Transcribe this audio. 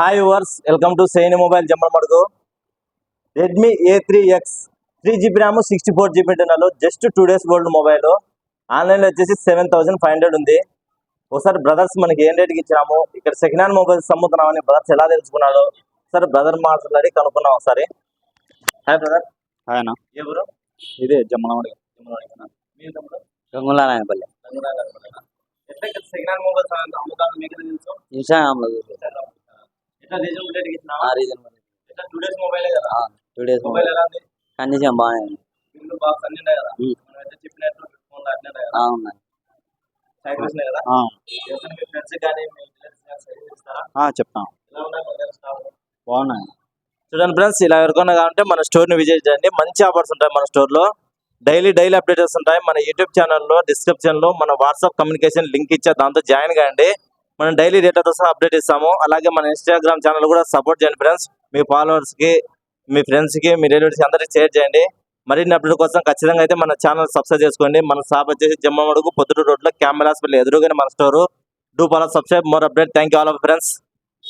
Hi yours welcome to Saini mobile Jammalamadugu Redmi A three X three GB RAM sixty four GB internal just two days gold mobile ఆన్లైన్లో వచ్చేసి seven thousand five hundred ఉంది. ఒకసారి brothers మనకి ఏం రేట్కి ఇచ్చినాము? ఇక్కడ second hand mobiles అమ్ముతున్నామని బ్రదర్స్ ఎలా తెలుసుకున్నాడు సార్ బ్రదర్ మాట్లాడి కనుక్కున్నాం ఒకసారి. హాయ్ బ్రదర్ ఆయన ఏ ఊరు? ఇదే జమ్మలమడి. మీరు తమ్ముడు? గంగుల. ఎట్లా సెకండ్ హ్యాండ్ మొబైల్స్ అమ్ముతాను మీకు తెలుసు? ఇన్స్టాగ్రామ్లో చూసి ఎట్లా రీజనబుల్ టూ డేస్ మొబైలే కండిషన్ బాగానే ఉంది? చెప్తాం. బాగున్నాయి. చూడండి ఫ్రెండ్స్ ఇలా ఎవరికైనా కావాలంటే మన స్టోర్ని విజిట్ చేయండి. మంచి ఆఫర్స్ ఉంటాయి మన స్టోర్లో డైలీ డైలీ అప్డేట్స్ ఉంటాయి మన యూట్యూబ్ ఛానల్లో డిస్క్రిప్షన్లో మన వాట్సాప్ కమ్యూనికేషన్ లింక్ ఇచ్చా దాంతో జాయిన్ కాండి మనం డైలీ డేటాతో సహా అప్డేట్ ఇస్తాము. అలాగే మన ఇన్స్టాగ్రామ్ ఛానల్ కూడా సపోర్ట్ చేయండి ఫ్రెండ్స్ మీ ఫాలోవర్స్కి మీ ఫ్రెండ్స్కి మీ రిలేటివ్స్కి అందరికీ షేర్ చేయండి. మరిన్ని అప్డేట్ కోసం ఖచ్చితంగా అయితే మన ఛానల్ సబ్స్క్రైబ్ చేసుకోండి. మన షాప్ వచ్చేసి జమ్మమడుగు పొద్దుటూరు రోడ్లో క్యామెల్ హాస్పిటల్ ఎదురుగానే మన store do follow subscribe more update thank you all of friends